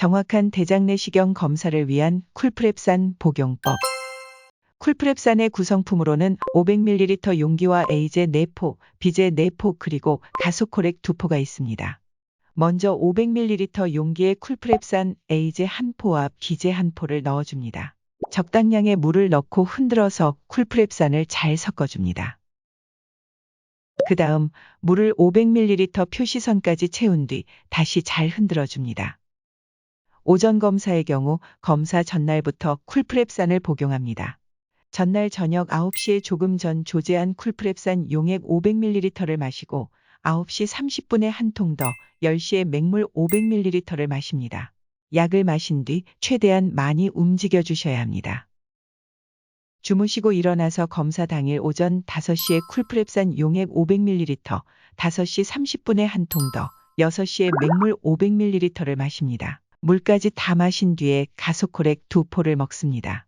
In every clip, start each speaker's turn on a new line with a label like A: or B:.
A: 정확한 대장 내시경 검사를 위한 쿨프랩산 복용법. 쿨프랩산의 구성품으로는 500ml 용기와 에이제 4포, 비제 4포 그리고 가소코렉 2포가 있습니다. 먼저 500ml 용기에 쿨프랩산 에이제 1포와 비제 1포를 넣어줍니다. 적당량의 물을 넣고 흔들어서 쿨프랩산을 잘 섞어줍니다. 그 다음 물을 500ml 표시선까지 채운 뒤 다시 잘 흔들어줍니다. 오전 검사의 경우 검사 전날부터 쿨프랩산을 복용합니다. 전날 저녁 9시에 조금 전 조제한 쿨프랩산 용액 500ml를 마시고 9시 30분에 한 통 더 10시에 맹물 500ml를 마십니다. 약을 마신 뒤 최대한 많이 움직여 주셔야 합니다. 주무시고 일어나서 검사 당일 오전 5시에 쿨프랩산 용액 500ml, 5시 30분에 한 통 더, 6시에 맹물 500ml를 마십니다. 물까지 다 마신 뒤에 가소코렉 두 포를 먹습니다.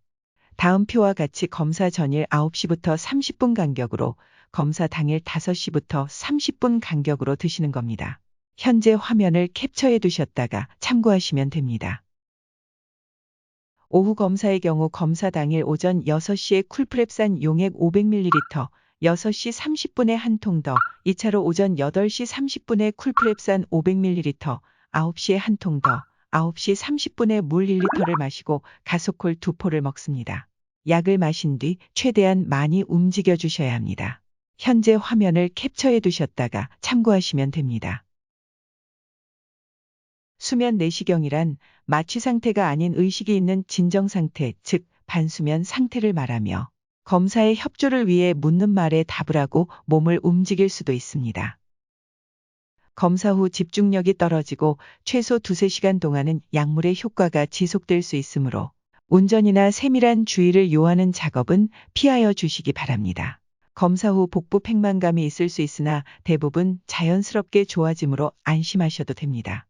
A: 다음 표와 같이 검사 전일 9시부터 30분 간격으로 검사 당일 5시부터 30분 간격으로 드시는 겁니다. 현재 화면을 캡처해 두셨다가 참고하시면 됩니다. 오후 검사의 경우 검사 당일 오전 6시에 쿨프랩산 용액 500ml, 6시 30분에 한 통 더, 2차로 오전 8시 30분에 쿨프랩산 500ml, 9시에 한 통 더, 9시 30분에 물 1리터를 마시고 가소콜 2포를 먹습니다. 약을 마신 뒤 최대한 많이 움직여 주셔야 합니다. 현재 화면을 캡처해 두셨다가 참고하시면 됩니다. 수면 내시경이란 마취 상태가 아닌 의식이 있는 진정 상태, 즉 반수면 상태를 말하며 검사의 협조를 위해 묻는 말에 답을 하고 몸을 움직일 수도 있습니다. 검사 후 집중력이 떨어지고 최소 두세 시간 동안은 약물의 효과가 지속될 수 있으므로 운전이나 세밀한 주의를 요하는 작업은 피하여 주시기 바랍니다. 검사 후 복부 팽만감이 있을 수 있으나 대부분 자연스럽게 좋아지므로 안심하셔도 됩니다.